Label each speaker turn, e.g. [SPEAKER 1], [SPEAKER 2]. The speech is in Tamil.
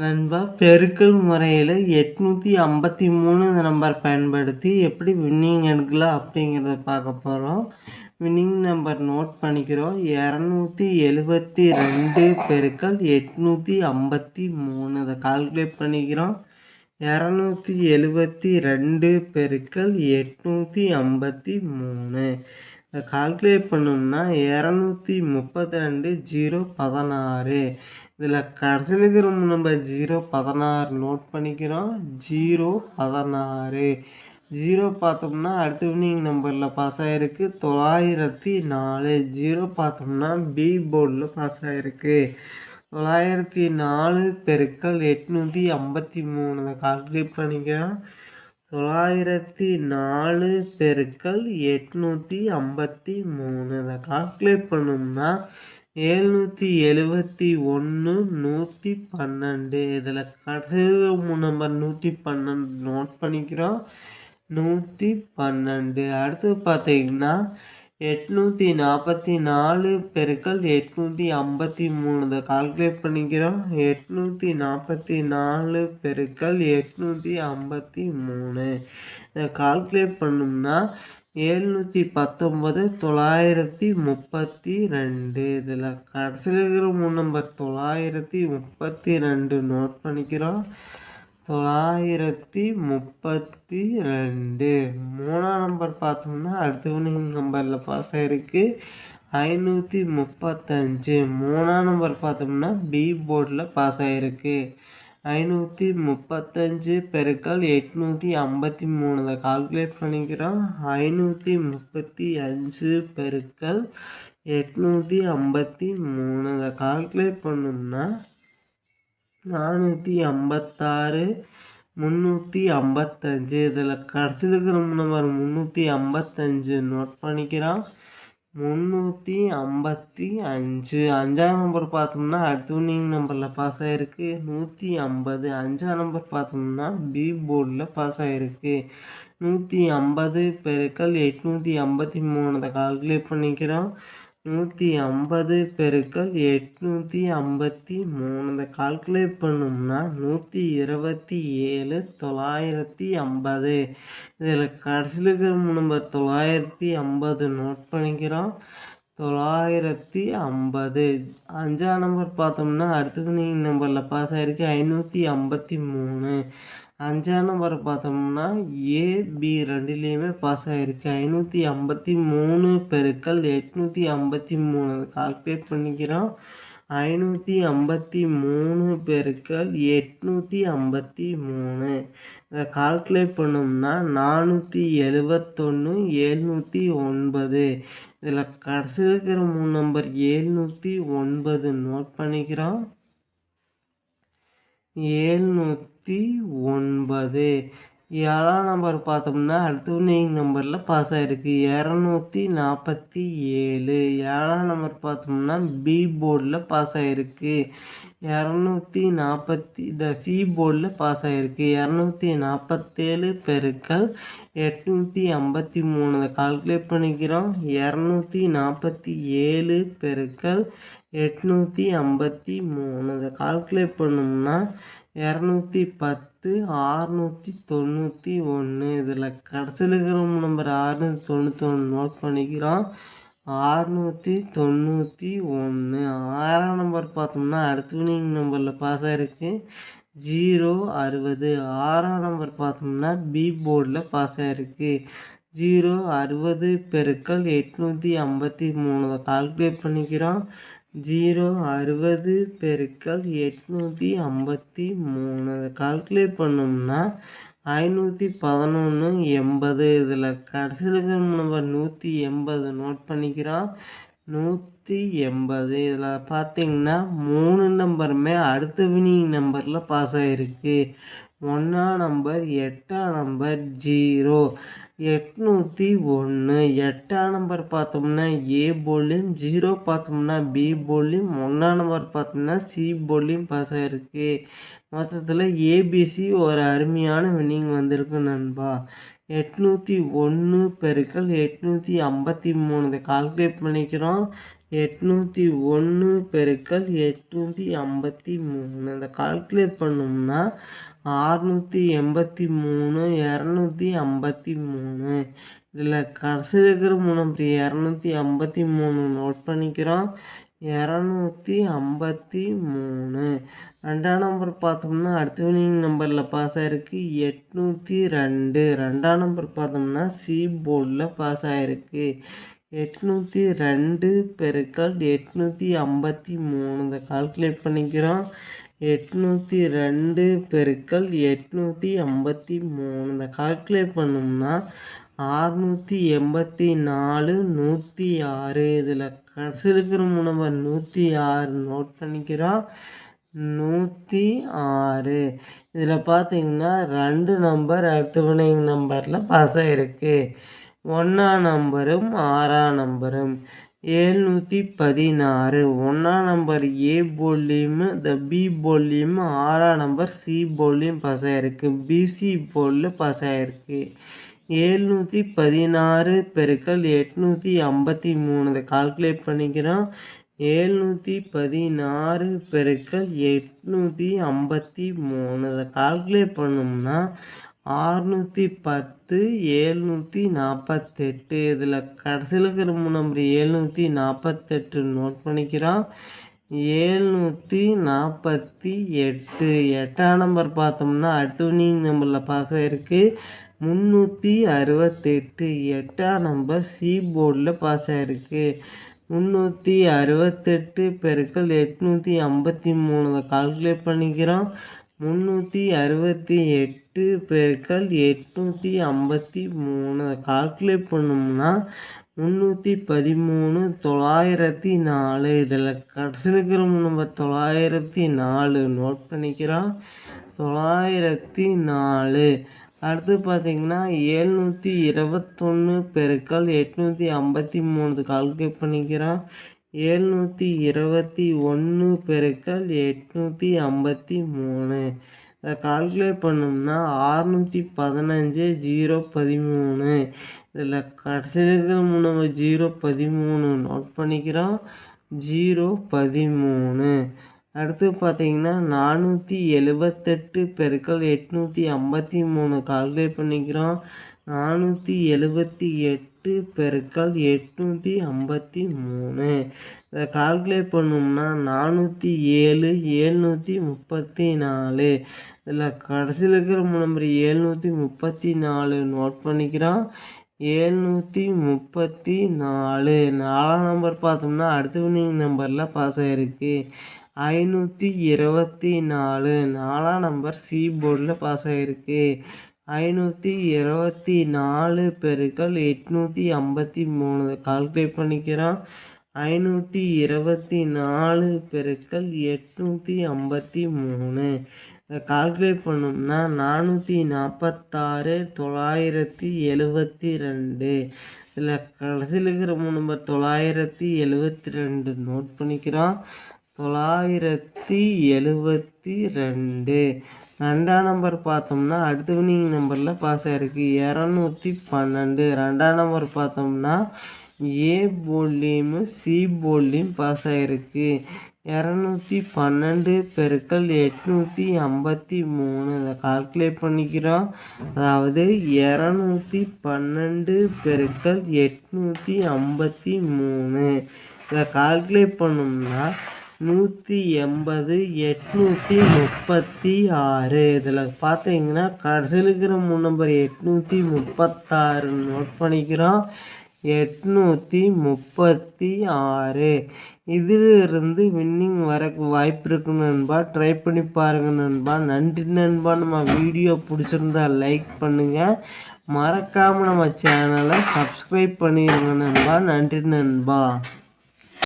[SPEAKER 1] நண்பா பெருக்கல் முறையில் எட்நூற்றி ஐம்பத்தி மூணு நம்பர் பயன்படுத்தி எப்படி வின்னிங் எடுக்கலாம் அப்படிங்கிறத பார்க்க போகிறோம் வின்னிங் நம்பர் நோட் பண்ணிக்கிறோம். இரநூத்தி எழுபத்தி ரெண்டு பெருக்கல் எட்நூற்றி ஐம்பத்தி மூணு அதை கால்குலேட் பண்ணிக்கிறோம். இரநூத்தி எழுபத்தி ரெண்டு பெருக்கல் எட்நூற்றி ஐம்பத்தி மூணு இதை கால்குலேட் பண்ணோம்னா இரநூத்தி முப்பத்தி ரெண்டு ஜீரோ பதினாறு. இதில் கடைசியில் இருக்கிற நம்ம ஜீரோ பதினாறு நோட் பண்ணிக்கிறோம். ஜீரோ பதினாறு. ஜீரோ பார்த்தோம்னா அடுத்த வினிங் நம்பரில் பாஸ் ஆகிருக்கு தொள்ளாயிரத்தி நாலு. ஜீரோ பார்த்தோம்னா பி போர்டில் பாஸ் ஆகிருக்கு தொள்ளாயிரத்தி நாலு பெருக்கள் எட்நூற்றி ஐம்பத்தி மூணு. கால்குலேட் பண்ணிக்கிறோம். தொள்ளாயிரத்தி நாலு பெருக்கள் எட்நூற்றி ஐம்பத்தி மூணு. அதை கால்குலேட் பண்ணோம்னா ஏழ்நூற்றி எழுபத்தி ஒன்று நூற்றி பன்னெண்டு. இதில் கடைசி நம்பர் நூற்றி பன்னெண்டு நோட் பண்ணிக்கிறோம். நூற்றி பன்னெண்டு. அடுத்து பார்த்தீங்கன்னா எட்நூற்றி நாற்பத்தி நாலு பெருக்கள் எட்நூற்றி ஐம்பத்தி மூணு. இதை கால்குலேட் பண்ணிக்கிறோம். எட்நூற்றி நாற்பத்தி நாலு பெருக்கள் எட்நூற்றி ஐம்பத்தி மூணு. இதை கால்குலேட் பண்ணோம்னா ஏழ்நூற்றி பத்தொம்பது தொள்ளாயிரத்தி முப்பத்தி ரெண்டு. இதில் கடைசியில் இருக்கிற மூணு நம்பர் தொள்ளாயிரத்தி முப்பத்தி ரெண்டு நோட் பண்ணிக்கிறோம். தொள்ளாயிரத்தி முப்பத்தி ரெண்டு. மூணாம் நம்பர் பார்த்தோம்னா அடுத்த நம்பரில் பாஸ் ஆகிருக்கு ஐநூற்றி முப்பத்தஞ்சு. மூணாம் நம்பர் பார்த்தோம்னா பி போர்டில் பாஸ் ஆகிருக்கு ஐநூற்றி முப்பத்தஞ்சு பெருக்கள் எட்நூற்றி ஐம்பத்தி மூணு. கால்குலேட் பண்ணிக்கிறோம். ஐநூற்றி முப்பத்தி அஞ்சு பெருக்கள் எட்நூற்றி ஐம்பத்தி மூணு. அதை கால்குலேட் பண்ணோம்னா நானூற்றி ஐம்பத்தாறு முந்நூற்றி ஐம்பத்தஞ்சு. இதில் கடைசியில் இருக்கிற நம்பர் முந்நூற்றி ஐம்பத்தஞ்சு நோட் பண்ணிக்கிறோம். முந்நூற்றி ஐம்பத்தி அஞ்சு அஞ்சாம் நம்பர் பார்த்தோம்னா அடுத்த நம்பரில் பாஸ் ஆகிருக்கு நூற்றி ஐம்பது. அஞ்சாம் நம்பர் பார்த்தோம்னா பி போர்டில் பாஸ் ஆகிருக்கு நூற்றி ஐம்பது பெருக்கள் எட்நூற்றி ஐம்பத்தி மூணு. கால்குலேட் பண்ணிக்கிறோம். நூற்றி ஐம்பது பெருக்கள் எட்நூற்றி ஐம்பத்தி மூணு. கால்குலேட் பண்ணோம்னா நூற்றி இருபத்தி ஏழு தொள்ளாயிரத்தி ஐம்பது. இதில் கடைசியில் இருக்கிற நம்பர் தொள்ளாயிரத்தி ஐம்பது நோட் பண்ணிக்கிறோம். தொள்ளாயிரத்தி ஐம்பது. அஞ்சாம் நம்பர் பார்த்தோம்னா அடுத்தது நீங்கள் நம்பரில் பாஸ் ஆகிருக்கு ஐநூற்றி ஐம்பத்தி மூணு. அஞ்சாம் நம்பர் பார்த்தோம்னா ஏ பி ரெண்டுலேயுமே பாஸ் ஆகிருக்கு ஐநூற்றி ஐம்பத்தி மூணு பெருக்கள் எட்நூற்றி ஐம்பத்தி மூணு. கால்குலேட் பண்ணிக்கிறோம். ஐநூற்றி ஐம்பத்தி மூணு பெருக்கள் எட்நூற்றி ஐம்பத்தி மூணு. இதை கால்குலேட் பண்ணோம்னா நானூற்றி எழுபத்தொன்று ஏழ்நூற்றி ஒன்பது. இதில் கடைசி இருக்கிற மூணு நம்பர் ஏழ்நூற்றி ஒன்பது நோட் பண்ணிக்கிறோம். இருபத்தி ஒன்பது. ஏழாம் நம்பர் பார்த்தோம்னா அடுத்த வினிங் நம்பரில் பாஸ் ஆகிருக்கு இரநூத்தி நாற்பத்தி ஏழு. ஏழாம் நம்பர் பார்த்தோம்னா பி போர்டில் பாஸ் ஆகிருக்கு இரநூத்தி நாற்பத்தி த சி போர்டில் பாஸ் ஆகிருக்கு இரநூத்தி நாற்பத்தேழு பெருக்கள் எட்நூற்றி ஐம்பத்தி மூணு. கால்குலேட் பண்ணிக்கிறோம். இரநூத்தி நாற்பத்தி ஏழு பெருக்கள் எட்நூற்றி ஐம்பத்தி மூணு. கால்குலேட் பண்ணோம்னா இரநூத்தி பத்து ஆறுநூற்றி தொண்ணூற்றி ஒன்று இதில் கடைசியில் இருக்கிற நம்பர் ஆறுநூற்றி தொண்ணூற்றி ஒன்று நோட் பண்ணிக்கிறோம். ஆறுநூற்றி தொண்ணூற்றி ஒன்று ஆறாம் நம்பர் பார்த்தோம்னா அடுத்த வினிங் நம்பரில் பாஸ் ஆகிருக்கு ஜீரோ அறுபது. ஆறாம் நம்பர் பார்த்தோம்னா பி போர்டில் பாஸ் ஆகிருக்கு ஜீரோ அறுபது பெருக்கள் எட்நூற்றி ஐம்பத்தி மூணு. கால்குலேட் பண்ணிக்கிறோம். ஜீரோ அறுபது பெருக்கல் எட்நூற்றி ஐம்பத்தி மூணு. அதை கால்குலேட் பண்ணோம்னா ஐநூற்றி பதினொன்று எண்பது. இதில் கடைசியில் நம்பர் நூற்றி எண்பது. நோட் பண்ணிக்கிறோம். நூற்றி எண்பது. இதில் பார்த்தீங்கன்னா மூணு நம்பருமே அடுத்த வினிங் நம்பரில் பாஸ் ஆகிருக்கு ஒன்றாம் நம்பர் எட்டாம் நம்பர் ஜீரோ எட்நூற்றி ஒன்று எட்டாம் நம்பர் பார்த்தோம்னா ஏ போலியும் ஜீரோ பார்த்தோம்னா பி போலியும் ஒன்றாம் நம்பர் பார்த்தோம்னா சி போலியும் பாஸ் ஆகிருக்கு மொத்தத்தில் ஏபிசி ஒரு அருமையான வின்னிங் வந்திருக்கு நண்பா. எட்நூற்றி ஒன்று பெருக்கள் எட்நூற்றி ஐம்பத்தி மூணு. கால்குலேட் பண்ணிக்கிறோம். எட்நூற்றி ஒன்று பெருக்கல் எட்நூற்றி ஐம்பத்தி மூணு. இந்த கால்குலேட் பண்ணோம்னா ஆறுநூற்றி எண்பத்தி மூணு இரநூத்தி ஐம்பத்தி மூணு. இதில் கடைசி இருக்கிற மூணு இரநூத்தி ஐம்பத்தி மூணு நோட் பண்ணிக்கிறோம். இரநூத்தி ஐம்பத்தி மூணு. ரெண்டாம் நம்பர் பார்த்தோம்னா அடுத்த வினிங் நம்பரில் பாஸ் ஆகிருக்கு எட்நூற்றி ரெண்டு. ரெண்டாம் நம்பர் பார்த்தோம்னா சி போர்டில் பாஸ் ஆகிருக்கு எட்நூற்றி ரெண்டு பெருக்கல் எட்நூற்றி ஐம்பத்தி மூணு. இதை கால்குலேட் பண்ணிக்கிறோம். எட்நூற்றி ரெண்டு பெருக்கல் எட்நூற்றி ஐம்பத்தி மூணு. இதை கால்குலேட் பண்ணோம்னா ஆறுநூற்றி எண்பத்தி நாலு நூற்றி ஆறு. இதில் கடைசி இருக்கிற நம்பர் நூற்றி ஆறு நோட் பண்ணிக்கிறோம். நூற்றி ஆறு. இதில் பார்த்தீங்கன்னா ரெண்டு நம்பர் அடுத்த நம்பரில் பாஸ் ஆகிருக்கு ஒன்றாம் நம்பரும் ஆறாம் நம்பரும். ஏழ்நூற்றி பதினாறு. ஒன்றாம் நம்பர் ஏ போல்லையும் இந்த பி போல்லையும் ஆறாம் நம்பர் சி போல்லையும் பாஸ் ஆகிருக்கு பிசி போலில் பாஸ் ஆகிருக்கு ஏழ்நூற்றி பதினாறு பெருக்கள் எட்நூற்றி ஐம்பத்தி மூணு. இதை கால்குலேட் பண்ணிக்கிறோம். ஏழ்நூற்றி பதினாறு பெருக்கள் எட்நூற்றி ஐம்பத்தி மூணு. இதை கால்குலேட் பண்ணோம்னா ஆறுநூற்றி பத்து ஏழ்நூற்றி நாற்பத்தெட்டு இதில் கடைசியில் இருக்கிற நம்பர் ஏழ்நூற்றி நாற்பத்தெட்டு நோட் பண்ணிக்கிறோம். ஏழ்நூற்றி நாற்பத்தி எட்டு. எட்டாம் நம்பர் பார்த்தோம்னா அடுத்த நம்பரில் பார்க்க இருக்குது முந்நூற்றி அறுபத்தெட்டு. எட்டாம் நம்பர் சி போர்டில் பாஸ் ஆகிருக்கு முந்நூற்றி அறுபத்தெட்டு பெருக்கள் எட்நூற்றி ஐம்பத்தி மூணு. கால்குலேட் பண்ணிக்கிறோம். முந்நூற்றி அறுபத்தி எட்டு பெருக்கள் எட்நூற்றி ஐம்பத்தி மூணு. கால்குலேட் பண்ணோம்னா முந்நூற்றி பதிமூணு தொள்ளாயிரத்தி நாலு. இதில் கடைசி இருக்கிற நம்ம தொள்ளாயிரத்தி நாலு நோட் பண்ணிக்கிறோம். தொள்ளாயிரத்தி நாலு. அடுத்து பார்த்திங்கன்னா ஏழ்நூற்றி இருபத்தொன்று பெருக்கள் எட்நூற்றி ஐம்பத்தி மூணு. கால்குலேட் பண்ணிக்கிறோம். ஏழ்நூற்றி இருபத்தி ஒன்று பெருக்கல் எட்நூற்றி ஐம்பத்தி மூணு. இதை கால்குலேட் பண்ணோம்னா ஆறுநூற்றி பதினஞ்சு ஜீரோ பதிமூணு. இதில் கடைசியில் இருக்கிற மூணு ஜீரோ பதிமூணு நோட் பண்ணிக்கிறோம். ஜீரோ பதிமூணு. அடுத்து பார்த்தீங்கன்னா நானூற்றி எழுபத்தெட்டு பெருக்கள் எட்நூற்றி ஐம்பத்தி மூணு கால்குலேட் பண்ணிக்கிறோம். நானூற்றி எழுபத்தி எட்டு பெருக்கள் எட்நூற்றி ஐம்பத்தி மூணு. இதை கால்குலேட் பண்ணோம்னா நானூற்றி ஏழு ஏழ்நூற்றி முப்பத்தி நாலு. இதில் கடைசியில் இருக்கிற நம்பர் ஏழ்நூற்றி முப்பத்தி நாலு நோட் பண்ணிக்கிறோம். ஏழ்நூற்றி முப்பத்தி நாலு. நாலாம் நம்பர் பார்த்தோம்னா அடுத்த வினிங் நம்பரில் பாஸ் ஆகிருக்கு ஐநூற்றி இருபத்தி நாலு. நாலாம் நம்பர் சி போர்டில் பாஸ் ஆகிருக்கு ஐநூற்றி இருபத்தி நாலு பெருக்கள் எட்நூற்றி ஐம்பத்தி மூணு. கால்குலேட் பண்ணிக்கிறோம் ஐநூற்றி இருபத்தி நாலு பெருக்கள் எட்நூற்றி ஐம்பத்தி மூணு. கால்குலேட் பண்ணோம்னா நானூற்றி நாற்பத்தாறு தொள்ளாயிரத்தி எழுபத்தி ரெண்டு. இதில் கடைசியில் இருக்கிற மூணு நம்பர் தொள்ளாயிரத்தி எழுபத்தி ரெண்டு நோட் பண்ணிக்கிறோம் தொள்ளாயிரத்தி எழுபத்தி ரெண்டு. ரெண்டாம் நம்பர் பார்த்தோம்னா அடுத்த வினிங் நம்பரில் பாஸ் ஆகிருக்கு இரநூத்தி பன்னெண்டு. ரெண்டாம் நம்பர் பார்த்தோம்னா ஏ போல்லையும் சி போல்லையும் பாஸ் ஆகிருக்கு இரநூத்தி பன்னெண்டு பெருக்கள் எட்நூற்றி ஐம்பத்தி மூணு. இதை கால்குலேட் பண்ணிக்கிறோம். அதாவது இரநூத்தி பன்னெண்டு பெருக்கள் எட்நூற்றி ஐம்பத்தி மூணு. இதை கால்குலேட் பண்ணோம்னா நூற்றி எண்பது எட்நூற்றி முப்பத்தி ஆறு. இதில் பார்த்தீங்கன்னா கடைசியில் இருக்கிற மூணு நம்பர் எட்நூற்றி முப்பத்தாறு நோட் பண்ணிக்கிறோம். எட்நூற்றி முப்பத்தி ஆறு. இதிலிருந்து வின்னிங் வரக்கு வாய்ப்பு இருக்கு நண்பா. ட்ரை பண்ணி பாருங்கள் நண்பா. நன்றி நண்பா. நம்ம வீடியோ பிடிச்சிருந்தா லைக் பண்ணுங்கள் மறக்காமல் நம்ம சேனலை சப்ஸ்கிரைப் பண்ணிடுங்க நண்பா. நன்றி நண்பா.